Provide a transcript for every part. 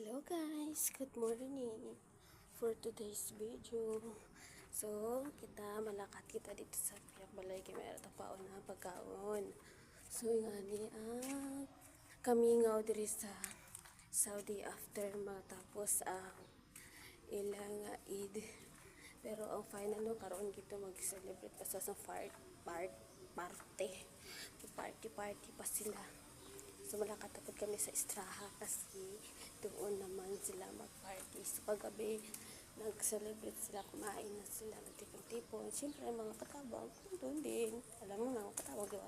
Hello guys, good morning for today's video. So, kita malakat kita dito sa balay kay meron tapaon na pagkaon. So, nga ni ah, kami nga diri sa Saudi after matapos ang ilang ah, Eid. Pero ang final no karon kita mag-celebrate pa sa part part parte. Party party pa sila. So malakatapod kami sa Estraha kasi doon naman sila mag-party. So paggabi, nag-celebrate sila, kumain na sila, nagtipon-tipon. Siyempre, mga katabang, doon din. Alam mo mga katabang, di?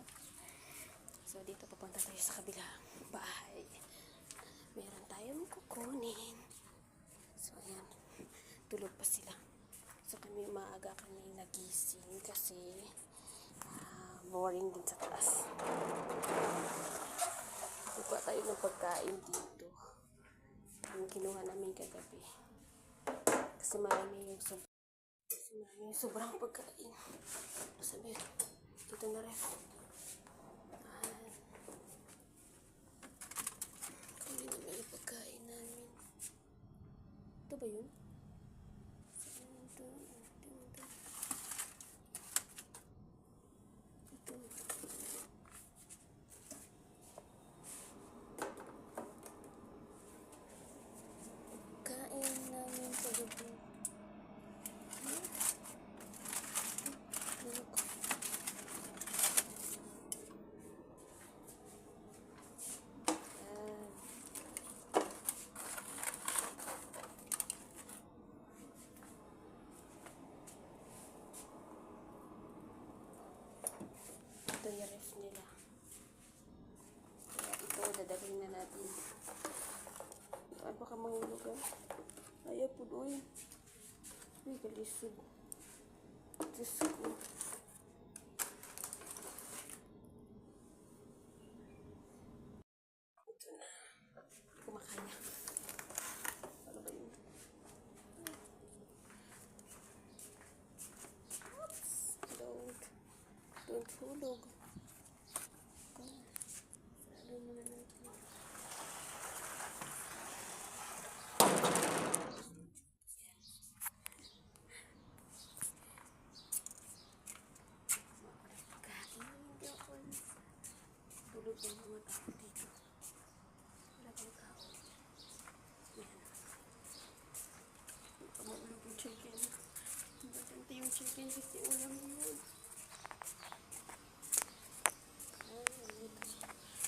So dito papunta tayo sa kabilang bahay. Meron tayong kukunin. So ayan, tulog pa sila. So kami maaga kami nagising kasi ah, boring din sa taas. Pagkain dito. Yung kinuha namin kagabi. Kasi marami yung sob kasi marami yung sobrang pagkain. Sabi, dito na. Ayan. Kami naman yung pagkain namin. Ito ba yun? Saan ito? Ito, ito. Ito. Kain namin kagabi. Hmm? Ano ko? Ayan. Ito yung ref nila. Kaya ito, dadalhin na natin. Ay, baka mahulog ah. Ayaw po doy. Uy, kalisod. Diyos ko. Ito na. Kumakaya. Ano ba yun? Oops. Don't. Don't hulog. Salo na natin. Kain hindi ako. Ng mga tao dito. Wala bang tao? Yan. Pamulog yung chicken. Maganda yung chicken kasi ulam yun.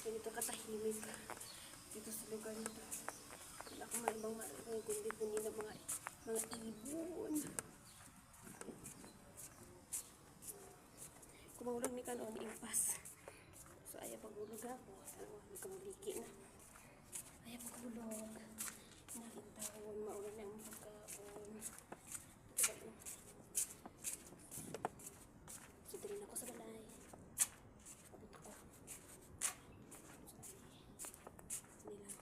Ganito. Katahimik. Dito sa lugar nito. Wala akong mga ibang marinig kundi po nila mga mga ibon. Kumahulog ni kanon impas. Ayaw pagulog ako. Ano, nagkamuliki na. Ayaw pagulog. Nakintawon, maulan ang pagkaon. Ito ba yun? So din ako sa balay. Abot ko. So, nila.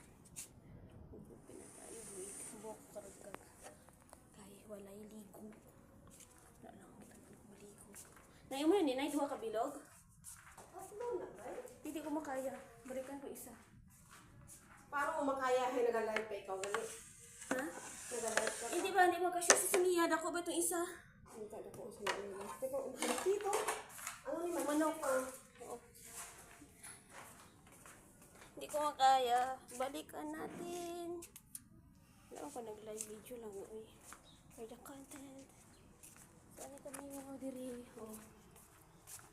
Ugupin na tayo. Wait. Buwak karagkag. Kaya walay ligo. Wala lang ako maligo. Nayo mo yun eh. Nay, duha ka bilog? Hindi ko makaya. Balikan ko isa. Paano mo makayahin nag-live pa ikaw gali? Ha? Nag-live ka. Hindi ba? Hindi mo kasi sa siniya. Dako ba itong isa? Ang kada ko sa iyo. Teka, dito. Ano ni man? Manok. Oo. Hindi ko makaya. Balikan natin. Wala ko nag-live video lang. Uy. For the content. Saan kami mga diri? Oh.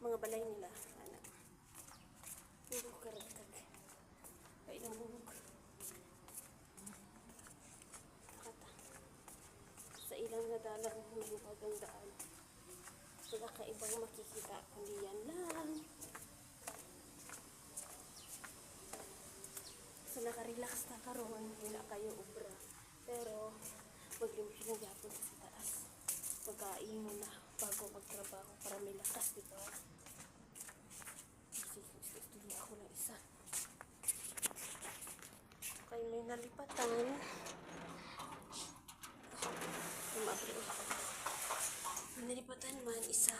Mga balay nila. Bubog. Kata. Sa ilang nadalang ng bagang daan. Wala ka ibang makikita kundi yan lang. So nakarelax na karon, wala kayo ubra. Pero maglimpyo na yapon sa taas. Pagkain mo na bago magtrabaho para may lakas, di ba? Kasi studio ako ng isa. Kaya may nalipatan. Umabri ako. May nalipatan man isa.